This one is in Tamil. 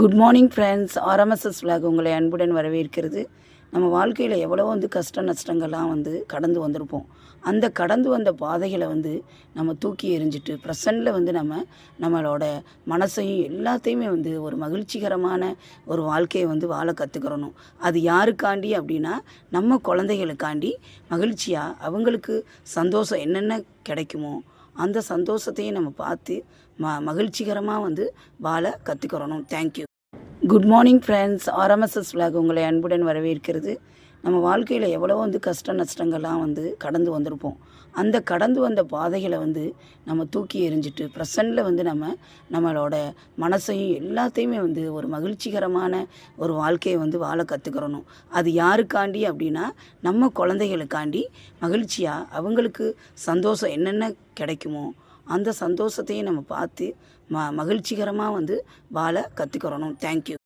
Good morning friends RMSS vlog உங்களை அன்புடன் வரவேற்கிறது. நம்ம வாழ்க்கையில் எவ்வளோ வந்து கஷ்ட நஷ்டங்கள்லாம் வந்து கடந்து வந்திருப்போம். அந்த கடந்து வந்த பாதைகளை வந்து நம்ம தூக்கி எறிஞ்சிட்டு ப்ரெசண்டில் வந்து நம்ம நம்மளோட மனசையும் எல்லாத்தையுமே வந்து ஒரு மகிழ்ச்சிகரமான ஒரு வாழ்க்கையை வந்து வாழ கற்றுக்கிறணும் அது யாருக்காண்டி அப்படின்னா நம்ம குழந்தைகளுக்காண்டி மகிழ்ச்சியாக அவங்களுக்கு சந்தோஷம் என்னென்ன கிடைக்குமோ அந்த சந்தோஷத்தையும் நம்ம பார்த்து ம மகிழ்ச்சிகரமாக வந்து வாழ கற்றுக்கிறணும் thank you good morning friends RMSS vlog உங்களை அன்புடன் வரவேற்கிறது. நம்ம வாழ்க்கையில் எவ்வளோ வந்து கஷ்ட நஷ்டங்கள்லாம் வந்து கடந்து வந்திருப்போம். அந்த கடந்து வந்த பாதைகளை வந்து நம்ம தூக்கி எறிஞ்சிட்டு ப்ரெசண்டில் வந்து நம்ம நம்மளோட மனசையும் எல்லாத்தையுமே வந்து ஒரு மகிழ்ச்சிகரமான ஒரு வாழ்க்கையை வந்து வாழ கற்றுக்கிறணும் அது யாருக்காண்டி அப்படின்னா நம்ம குழந்தைகளுக்காண்டி மகிழ்ச்சியாக அவங்களுக்கு சந்தோஷம் என்னென்ன கிடைக்குமோ அந்த சந்தோஷத்தையும் நம்ம பார்த்து ம மகிழ்ச்சிகரமாக வந்து வாழ கற்றுக்கிறணும் தேங்க்யூ